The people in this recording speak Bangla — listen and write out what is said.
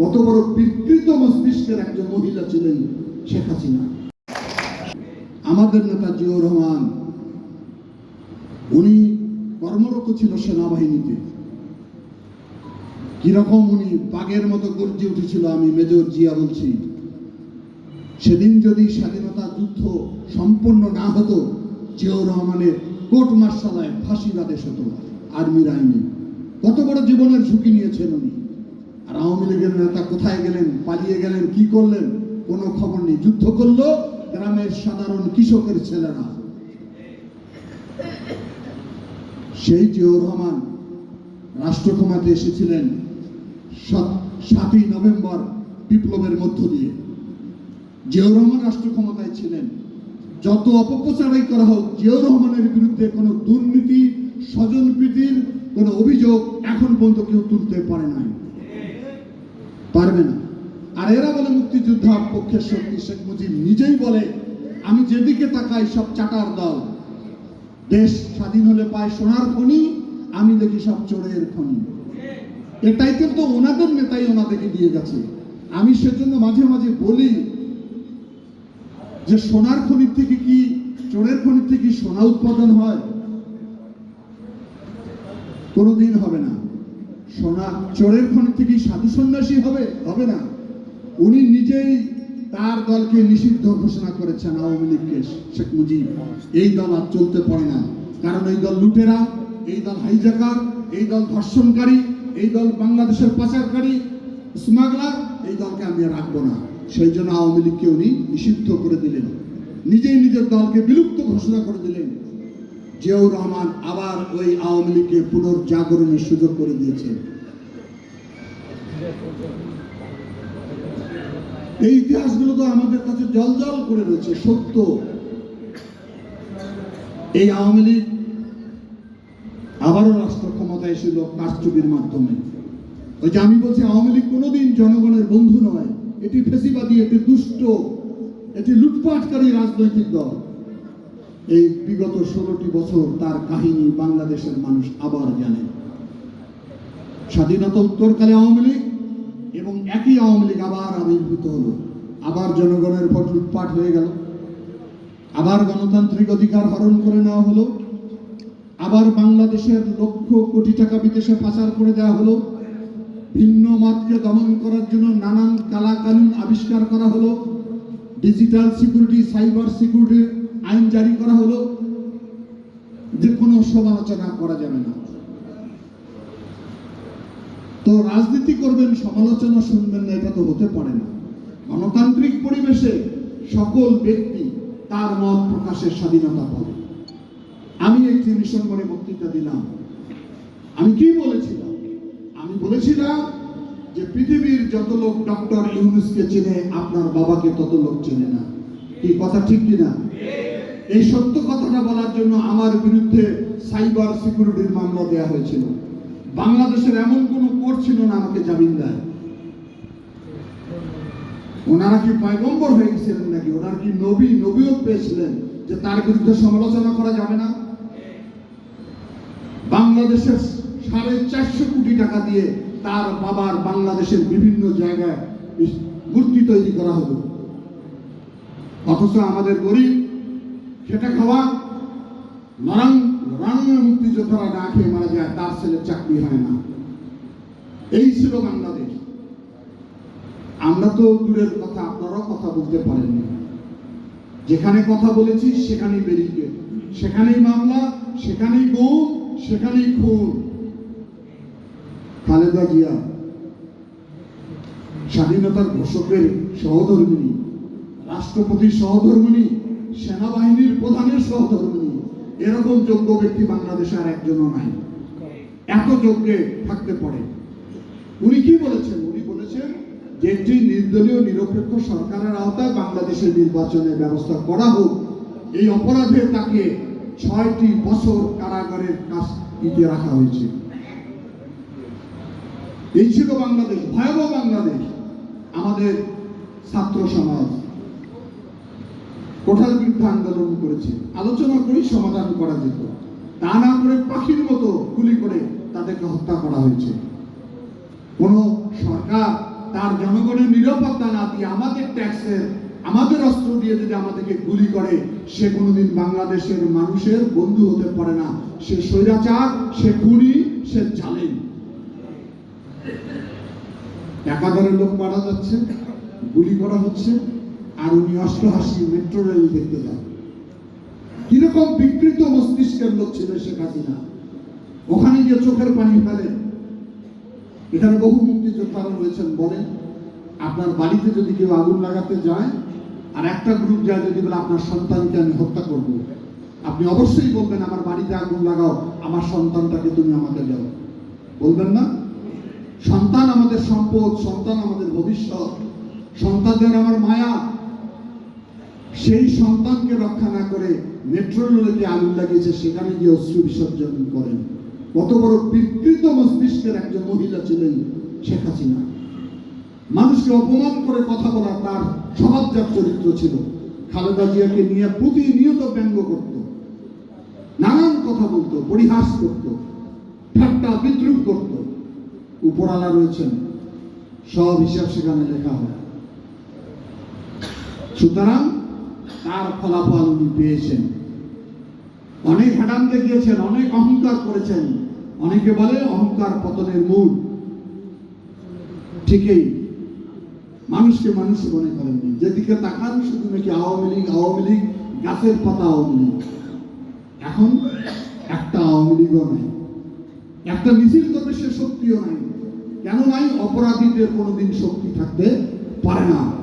কত বড় বিকৃত মস্তিষ্কের একজন মহিলা ছিলেন শেখ হাসিনা। আমাদের নেতা জিয়াউর রহমান, উনি কর্মরত ছিল সেনাবাহিনীতে। কীরকম উনি বাঘের মতো গর্জে উঠেছিল আমি মেজর জিয়া বলছি। সেদিন যদি স্বাধীনতা যুদ্ধ সম্পন্ন না হতো, জিয়াউর রহমানের কোর্ট মার্শালায় ফাঁসির আদেশ হতো, আর্মির আইনে। কত বড় জীবনের ঝুঁকি নিয়েছেন উনি। আর আওয়ামী লীগের নেতা কোথায় গেলেন, পালিয়ে গেলেন, কি করলেন, কোনো খবর নেই। যুদ্ধ করল গ্রামের সাধারণ কৃষকের ছেলেরা। সেই জিয়াউর রহমান রাষ্ট্র ক্ষমতায় এসেছিলেন সাত- সাতই নভেম্বর বিপ্লবের মধ্য দিয়ে। জিয়াউর রহমান রাষ্ট্র ক্ষমতায় ছিলেন। যত অপপ্রচারই করা হোক, জিয়াউর রহমানের বিরুদ্ধে কোনো দুর্নীতি, স্বজনপ্রীতির কোনো অভিযোগ এখন পর্যন্ত কেউ তুলতে পারে নাই। পারবে না। আর এরা বলে মুক্তিযোদ্ধার পক্ষের শক্তি শেখ মুজিব নিজেই বলে, আমি যেদিকে তাকাই সব চাটার দল। দেশ স্বাধীন হলে পায় সোনার খনি, আমি দেখি সব চোরের খনি। এটাই কিন্তু ওনাদের নেতাই ওনাদেরকে দিয়ে গেছে। আমি সেজন্য মাঝে মাঝে বলি যে, সোনার খনির থেকে কি চোরের খনির থেকে সোনা উৎপাদন হয়? কোনোদিন হবে না। সোনা, চোরের খনি থেকে সাধু সন্ন্যাসী হবে? হবে না। উনি নিজেই তার দলকে নিষিদ্ধ ঘোষণা করেছেন আওয়ামী লীগকে শেখ মুজিব। এই দল আর চলতে পারে না। কারণ এই দল লুটেরা, এই দল হাইজাকার, এই দল ধর্ষণকারী, এই দল বাংলাদেশের পাচারকারী, স্মাগলার, এই দলকে আমি রাখব না। সেই জন্য আওয়ামী লীগকে উনি নিষিদ্ধ করে দিলেন। নিজেই নিজের দলকে বিলুপ্ত ঘোষণা করে দিলেন। জিয়াউর রহমান আবার ওই আওয়ামী লীগকে পুনর্জাগরণের সুযোগ করে দিয়েছেন এই ইতিহাসগুলো তো আমাদের কাছে জল জল করে রয়েছে, সত্য। এই আওয়ামী লীগ আবারও রাষ্ট্র ক্ষমতায় এসেছিল কারচুপির মাধ্যমে। ওই যে আমি বলছি, আওয়ামী লীগ কোনোদিন জনগণের বন্ধু নয়। এটি ফেসিবাদী, এটি দুষ্ট, এটি লুটপাটকারী রাজনৈতিক দল। এই বিগত ষোলোটি বছর তার কাহিনী বাংলাদেশের মানুষ আবার জানে। স্বাধীনতা উত্তরকালে আওয়ামী লীগ এবং একই আওয়ামী লীগ আবার আবির্ভূত হলো। আবার জনগণের ভোট লুটপাট হয়ে গেল। আবার গণতান্ত্রিক অধিকার হরণ করে নেওয়া হলো। আবার বাংলাদেশের লক্ষ কোটি টাকা বিদেশে পাচার করে দেওয়া হলো। ভিন্ন মতকে দমন করার জন্য নানান কালা কানুন আবিষ্কার করা হলো। ডিজিটাল সিকিউরিটি, সাইবার সিকিউরিটি আইন জারি করা হলো যে কোনো সমালোচনা করা যাবে না। তো রাজনীতি করবেন, সমালোচনা শুনবেন না, এটা তো হতে পারে না। গণতান্ত্রিক পরিবেশে সকল ব্যক্তি তার মত প্রকাশের স্বাধীনতা পাবে। আমি একটি মিশন করে বক্তৃতা দিলাম। আমি কি বলেছিলাম? আমি বলেছিলাম যে পৃথিবীর যত লোক ডক্টর ইউনুসকে চেনে, আপনার বাবাকে তত লোক চেনে না। কি কথা ঠিক কিনা? এই সত্য কথাটা বলার জন্য আমার বিরুদ্ধে সাইবার সিকিউরিটির মামলা দেওয়া হয়েছিল। বাংলাদেশের এমন কোনো কোর্ট ছিল না আমাকে জামিন দেয়। ওনারা কি পয়গম্বর হয়ে গেছিলেন নাকি? ওনারা কি নবী, নবীও পেয়েছিলেন যে তার বিরুদ্ধে সমালোচনা করা যাবে না? বাংলাদেশের সাড়ে চারশো কোটি টাকা দিয়ে তার বাবার বাংলাদেশের বিভিন্ন জায়গায় মূর্তি তৈরি করা হলো। অথচ আমাদের গরিব খেটে খাওয়া, নরম রঙের মুক্তিযোদ্ধারা না খেয়ে মারা যায়, তার ছেলে চাকরি হয় না। এই ছিল বাংলাদেশ। আমরা তো দূরের কথা, আপনারাও কথা বলতে পারেননি। যেখানে কথা বলেছি, সেখানেই বেরিয়ে সেখানেই মামলা, সেখানেই গুম সেখানেই খুন। খালেদা জিয়া, স্বাধীনতার ঘোষকের সহধর্মিনী, রাষ্ট্রপতির সহধর্মিনী সেনাবাহিনীর প্রধানের সহধর্মিনী এরকম যোগ্য ব্যক্তি বাংলাদেশে আর একজনও নাই। এত যোগ্যে থাকতে পারে উনি কি বলেছেন? উনি বলেছেন যে একটি নির্দলীয়, নিরপেক্ষ সরকারের আওতায় বাংলাদেশের নির্বাচনের ব্যবস্থা করা হোক। এই অপরাধে তাকে ছয়টি বছর কারাগারের কাজ ইতে রাখা হয়েছে। এই ছিল বাংলাদেশ। ভয়াবহ বাংলাদেশ। আমাদের ছাত্র সমাজ। কোঠার বিরুদ্ধে আন্দোলন করেছে। আলোচনা করেই সমাধান করা যেত। তা না করে পাখির মতো গুলি করে তাদেরকে হত্যা করা হয়েছে। কোন সরকার তার জনগণের নিরাপত্তা না দিয়ে আমাদের ট্যাক্সের, আমাদের অস্ত্র দিয়ে যদি আমাদেরকে গুলি করে, সে কোনোদিন বাংলাদেশের মানুষের বন্ধু হতে পারে না। সে স্বৈরাচার, সে খুনি, সে জালেম। একাধারে লোক মারা যাচ্ছে, গুলি করা হচ্ছে। আর উনি অষ্টহাসি মেট্রো রেল দেখতে যান। কীরকম বিকৃত মস্তিষ্কের লোক ছিল শেখ হাসিনা। ওখানে গিয়ে চোখের পানি ফেলে এখানে বহু মুক্তিযোদ্ধারা রয়েছেন বলেন, আপনার বাড়িতে যদি কেউ আগুন লাগাতে যায়, আর একটা গ্রুপ যায় যদি বলে, আপনার সন্তানকে আমি হত্যা করব, আপনি অবশ্যই বলবেন, আমার বাড়িতে আগুন লাগাও, আমার সন্তানটাকে তুমি আমাকে দাও। বলবেন না? সন্তান আমাদের সম্পদ, সন্তান আমাদের ভবিষ্যৎ। সন্তানদের আমার মায়া। সেই সন্তানকে রক্ষা না করে মেট্রো রেলে আগুন লাগিয়েছে, সেখানে গিয়ে অশ্রু বিসর্জন করেন। কত বড় বিকৃত মস্তিষ্কের একজন মহিলা ছিলেন শেখ হাসিনা। মানুষকে অপমান করে কথা বলা তার স্বভাবজাত চরিত্র ছিল। খালেদা জিয়াকে নিয়ে প্রতিনিয়ত ব্যঙ্গ করত। নানান কথা বলতো, পরিহাস করত, ঠাট্টা, বিদ্রুপ করত। উপরালা রয়েছেন। সব হিসাব সেখানে লেখা হয়। সুতরাং তার ফলাফল উনি পেয়েছেন। অনেক হ্যাডাম দেখিয়েছেন, অনেক অহংকার করেছেন। অনেকে বলে অহংকার পতনের মূল। ঠিকই। মানুষকে মানুষ মনে করেননি। যেদিকে তাকান, শুধু নাকি আওয়ামী লীগ আওয়ামী লীগ, গাছের পাতা আওয়ামী লীগ। এখন একটা আওয়ামী লীগও নাই। একটা মিছিল করবে সে শক্তিও নাই। কেন নাই অপরাধীদের কোনোদিন শক্তি থাকতে পারে না।